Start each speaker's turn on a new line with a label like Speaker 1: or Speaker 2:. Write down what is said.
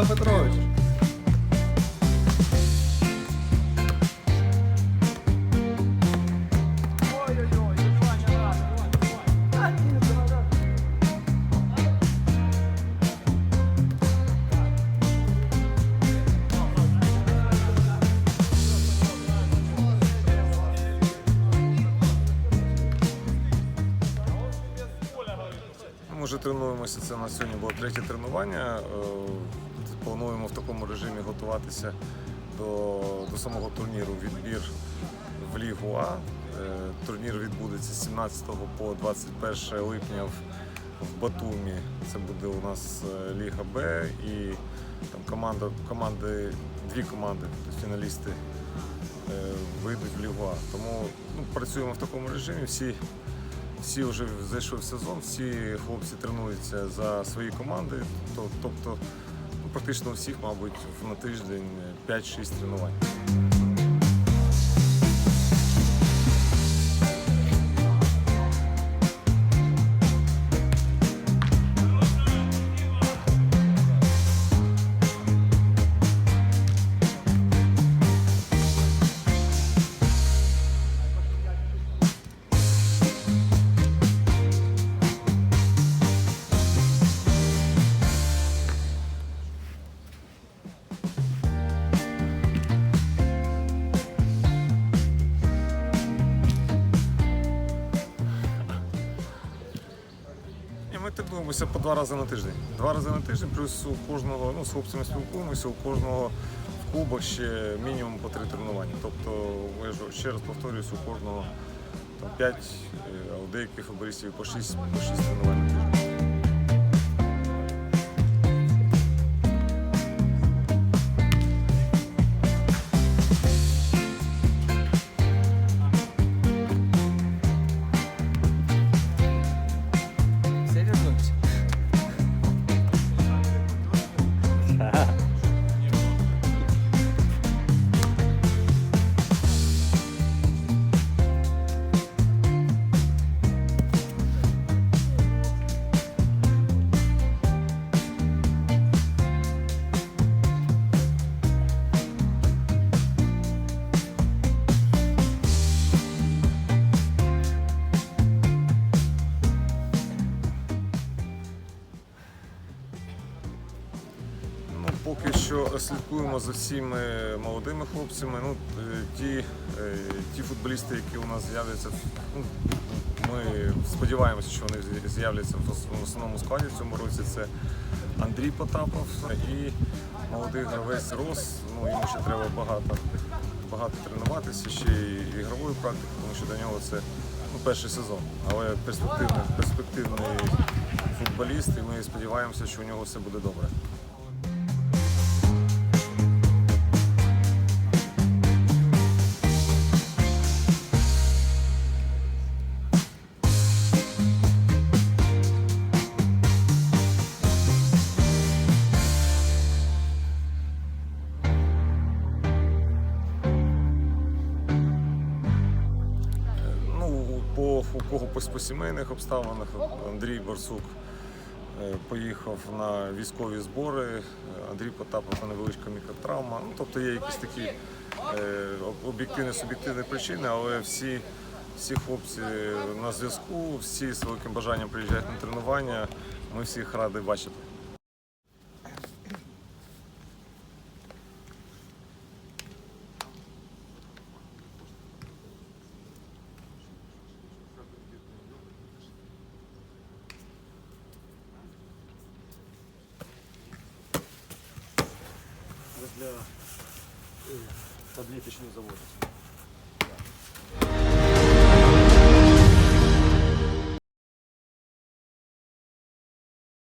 Speaker 1: Петрович.
Speaker 2: Ми вже тренуємося. Це на сьогодні було третє тренування. Плануємо в такому режимі готуватися до, до самого турніру. Відбір в Лігу А. Е, Турнір відбудеться з 17 по 21 липня в, Батумі. Це буде у нас е, Ліга Б і там команда, команди, дві команди, тобто фіналісти е, вийдуть в Лігу А. Тому ну, працюємо в такому режимі. Всі всі вже зайшов сезон, всі хлопці тренуються за свої команди. То- Тобто, практично у всіх, мабуть, на тиждень 5-6 тренувань. Ми тренуємося по два рази на тиждень. Два рази на тиждень, плюс у кожного, ну, з хлопцями спілкуємося, у кожного в клубах ще мінімум по три тренування. Тобто, я ж ще раз повторююсь, у кожного там, 5, а у деяких футболістів по 6, по 6 тренувань на тиждень. Поки що слідкуємо за всіми молодими хлопцями. Ну, е, ті, е, ті футболісти, які у нас з'являться, ну, ми сподіваємося, що вони з'являться в основному складі в цьому році. Це Андрій Потапов і молодий гравець Рос. Ну, йому ще треба багато, багато тренуватися, ще й ігрової практики, тому що до нього це ну, перший сезон. Але перспективний, перспективний футболіст, і ми сподіваємося, що у нього все буде добре. Ну, у кого по, сімейних обставинах Андрій Борсук е, поїхав на військові збори, Андрій Потапов невеличка мікротравма. Ну, тобто є якісь такі е, об'єктивні, суб'єктивні причини, але всі, всі хлопці на зв'язку, всі з великим бажанням приїжджають на тренування. Ми всіх раді бачити.
Speaker 3: Для таблеточных завода.